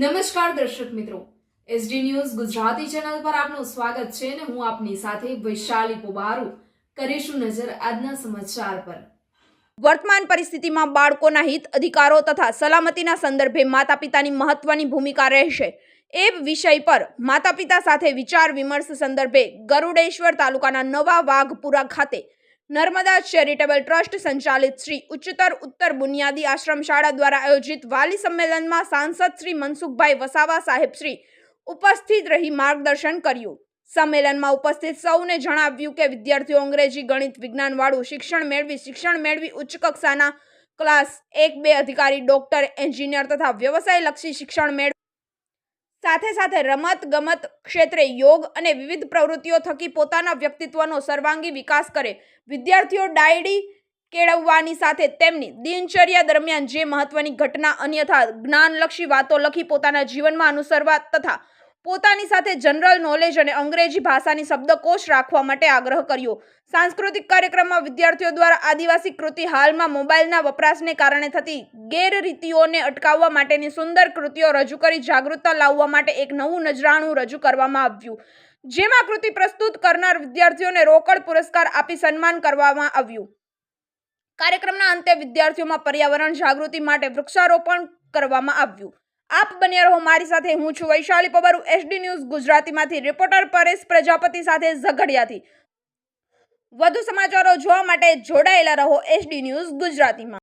નમસ્કાર દર્શક મિત્રો. એસડી ન્યૂઝ ગુજરાતી ચેનલ પર આપનું સ્વાગત છે અને હું આપની સાથે વૈશાલી પોબારુ કરીશું નજર આજના સમાચાર પર. વર્તમાન પરિસ્થિતિમાં બાળકોના હિત, અધિકારો તથા સલામતીના સંદર્ભે માતા પિતાની મહત્વની ભૂમિકા રહેશે. એ વિષય પર માતા પિતા સાથે વિચાર વિમર્શ સંદર્ભે ગરુડેશ્વર તાલુકાના નવા વાઘપુરા ખાતે નર્મદા ચેરિટેબલ ટ્રસ્ટ સંચાલિત શ્રી ઉચ્ચતર ઉત્તર બુનિયાદી આશ્રમ શાળા દ્વારા આયોજિત વાલી સંમેલનમાં સાંસદ શ્રી મનસુખભાઈ વસાવા સાહેબ શ્રી ઉપસ્થિત રહી માર્ગદર્શન કર્યું. સંમેલનમાં ઉપસ્થિત સૌને જણાવ્યું કે વિદ્યાર્થીઓ અંગ્રેજી, ગણિત વિજ્ઞાનવાળું શિક્ષણ મેળવી શિક્ષણ મેળવી ઉચ્ચ કક્ષાના ક્લાસ એક બે અધિકારી, ડોક્ટર, એન્જિનિયર તથા વ્યવસાયલક્ષી શિક્ષણ મેળવી સાથે સાથે રમત ગમત ક્ષેત્રે યોગ અને વિવિધ પ્રવૃત્તિઓ થકી પોતાના વ્યક્તિત્વનો સર્વાંગી વિકાસ કરે. વિદ્યાર્થીઓ ડાયરી કેળવવાની સાથે તેમની દિનચર્યા દરમિયાન જે મહત્વની ઘટના અન્યથા જ્ઞાનલક્ષી વાતો લખી પોતાના જીવનમાં અનુસરવા તથા પોતાની સાથે જનરલ નોલેજ અને અંગ્રેજી ભાષાની શબ્દકોશ રાખવા માટે આગ્રહ કર્યો. સાંસ્કૃતિક કાર્યક્રમમાં વિદ્યાર્થીઓ દ્વારા આદિવાસી કૃતિ હાલમાં મોબાઈલના વપરાશને કારણે થતી ગેરરીતિઓને અટકાવવા માટેની સુંદર કૃતિઓ રજૂ કરી જાગૃતતા લાવવા માટે એક નવું નજરાણું રજૂ કરવામાં આવ્યું. જેમાં કૃતિ પ્રસ્તુત કરનાર વિદ્યાર્થીઓને રોકડ પુરસ્કાર આપી સન્માન કરવામાં આવ્યું. કાર્યક્રમના અંતે વિદ્યાર્થીઓમાં પર્યાવરણ જાગૃતિ માટે વૃક્ષારોપણ કરવામાં આવ્યું. આપ બન્યા રહો મારી સાથે. હું છું વૈશાલી પવારુ, એસડી ન્યૂઝ, ગુજરાતીમાંથી રિપોર્ટર પરેશ પ્રજાપતિ સાથે ઝઘડિયાથી. વધુ સમાચારો જોવા માટે જોડાયેલા રહો એસડી ન્યૂઝ ગુજરાતીમાં.